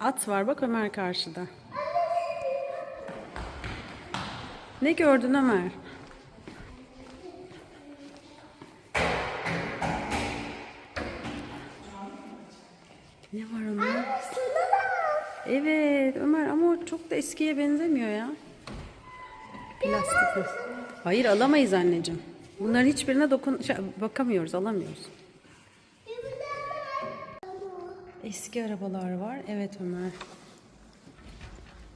At var bak Ömer karşıda. Ne gördün Ömer? Ne var Ömer? Evet Ömer ama o çok da eskiye benzemiyor ya. Plastik. Hayır alamayız anneciğim. Bunların hiçbirine dokun şey, bakamıyoruz, alamıyoruz. Eski arabalar var. Evet Ömer.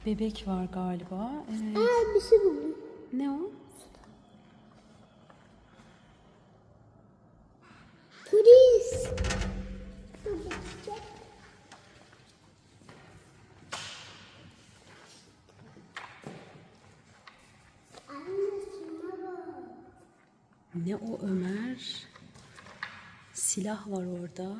Bebek var galiba. Evet. Aa bir şey buldum. Ne o? Polis. Ne o Ömer? Silah var orada.